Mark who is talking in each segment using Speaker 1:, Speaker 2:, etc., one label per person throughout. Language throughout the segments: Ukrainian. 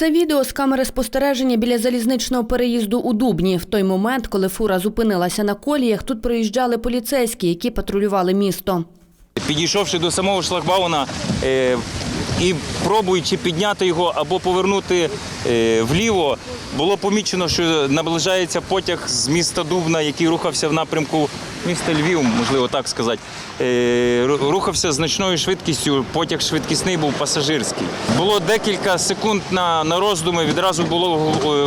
Speaker 1: Це відео з камери спостереження біля залізничного переїзду у Дубні. В той момент, коли фура зупинилася на коліях, тут проїжджали поліцейські, які патрулювали місто.
Speaker 2: Підійшовши до самого шлагбауна е, і пробуючи підняти його або повернути е, вліво, було помічено, що наближається потяг з міста Дубна, який рухався в напрямку міста Львів, можливо так сказати. Е, рухався значною швидкістю. Потяг швидкісний був пасажирський. Було декілька секунд на, на роздуми. Відразу було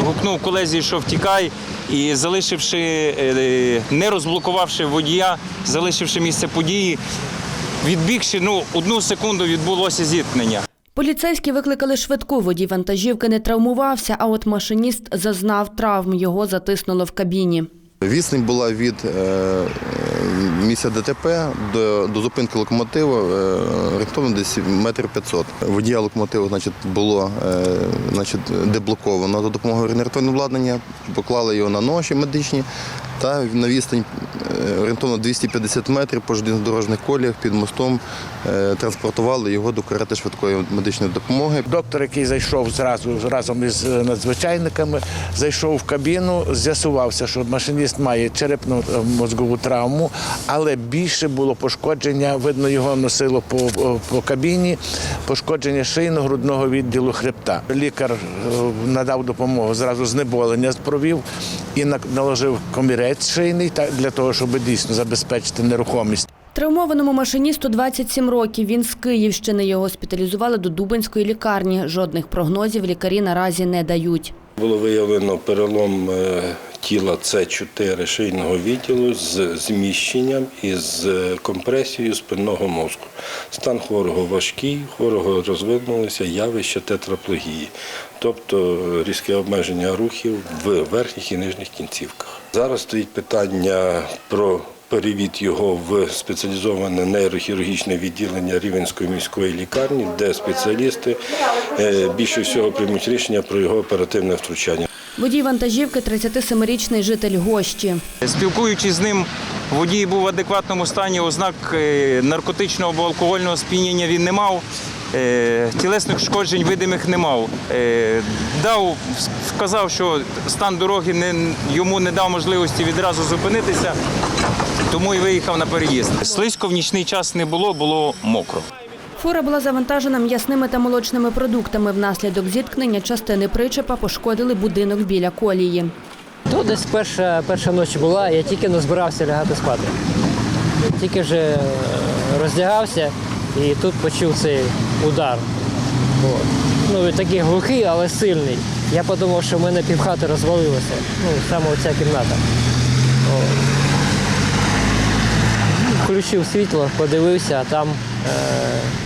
Speaker 2: гукнув колезі, що втікай. І залишивши, е, не розблокувавши водія, залишивши місце події, Відбігши ну, одну секунду відбулося зіткнення.
Speaker 1: Поліцейські викликали швидку. Водій вантажівки не травмувався, а от машиніст зазнав травм. Його затиснуло в кабіні.
Speaker 3: Відстань була від е, місця ДТП до, до зупинки локомотиву е, орієнтовно десь метр 500. Водія локомотиву значить, було е, значить, деблоковано за допомогою генераторного обладнання, поклали його на ноші медичні та на відстань е, орієнтовно 250 метрів по железнодорожних коліях під мостом е, транспортували його до карети швидкої медичної допомоги.
Speaker 4: Доктор, який зайшов зразу разом із е, надзвичайниками, зайшов в кабіну, з'ясувався, що машиніст має черепну мозгову травму, але більше було пошкодження. Видно, його носило по, по кабіні, пошкодження шийно-грудного відділу хребта. Лікар надав допомогу, зразу знеболення провів і наложив комірець шийний для того, щоб дійсно забезпечити нерухомість.
Speaker 1: Травмованому машиністу 27 років. Він з Київщини. Його госпіталізували до Дубинської лікарні. Жодних прогнозів лікарі наразі не дають.
Speaker 5: Було виявлено перелом е, тіла С4 шийного відділу з зміщенням і з е, компресією спинного мозку. Стан хворого важкий, хворого розвинулося явище тетраплегії, тобто е, різке обмеження рухів в верхніх і нижніх кінцівках. Зараз стоїть питання про перевід його в спеціалізоване нейрохірургічне відділення Рівенської міської лікарні, де спеціалісти е, більше всього приймуть рішення про його оперативне втручання.
Speaker 1: Водій вантажівки 37-річний житель Гощі.
Speaker 2: Спілкуючись з ним, водій був в адекватному стані, ознак е, наркотичного або алкогольного сп'яніння він не мав. е, Тілесних шкоджень видимих не мав. Е, Дав, вказав, що стан дороги не, йому не дав можливості відразу зупинитися, тому і виїхав на переїзд. Слизько в нічний час не було, було мокро.
Speaker 1: Фура була завантажена м'ясними та молочними продуктами. Внаслідок зіткнення частини причепа пошкодили будинок біля колії.
Speaker 6: То десь перша, перша ніч була, я тільки не збирався лягати спати. Тільки вже е, роздягався і тут почув цей удар. От. Ну, він такий глухий, але сильний. Я подумав, що в мене півхати розвалилося. Ну, саме оця кімната. От. Включив світло, подивився, а там е,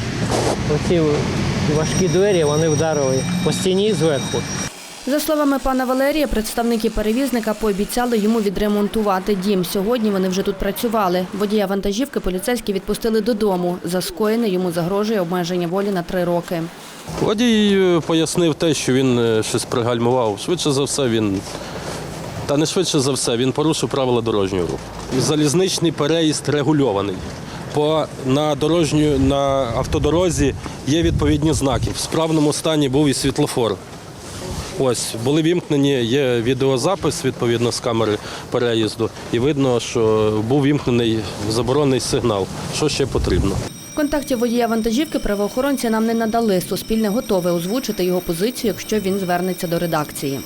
Speaker 6: оці важкі двері вони вдарили по стіні зверху.
Speaker 1: За словами пана Валерія, представники перевізника пообіцяли йому відремонтувати дім. Сьогодні вони вже тут працювали. Водія вантажівки поліцейські відпустили додому. За скоєне йому загрожує обмеження волі на три роки.
Speaker 7: Водій е, пояснив те, що він е, щось пригальмував. Швидше за все, він. Та не швидше за все, він порушив правила дорожнього руху. Залізничний переїзд регульований. По, на, дорожню, на автодорозі є відповідні знаки. В справному стані був і світлофор. Ось, були вімкнені, є відеозапис відповідно з камери переїзду, і видно, що був вімкнений заборонений сигнал. Що ще потрібно?
Speaker 1: Контактів водія вантажівки правоохоронці нам не надали. Суспільне готове озвучити його позицію, якщо він звернеться до редакції.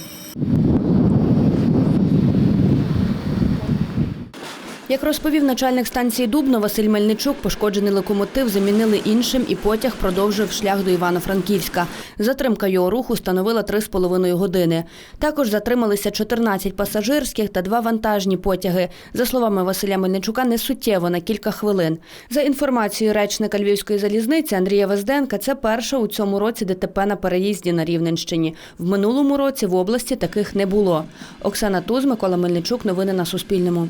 Speaker 1: Як розповів начальник станції Дубно Василь Мельничук, пошкоджений локомотив замінили іншим і потяг продовжив шлях до Івано-Франківська. Затримка його руху становила 3,5 години. Також затрималися 14 пасажирських та два вантажні потяги. За словами Василя Мельничука, не суттєво на кілька хвилин. За інформацією речника Львівської залізниці Андрія Везденка, це перше у цьому році ДТП на переїзді на Рівненщині. В минулому році в області таких не було. Оксана Туз, Микола Мельничук. Новини на Суспільному.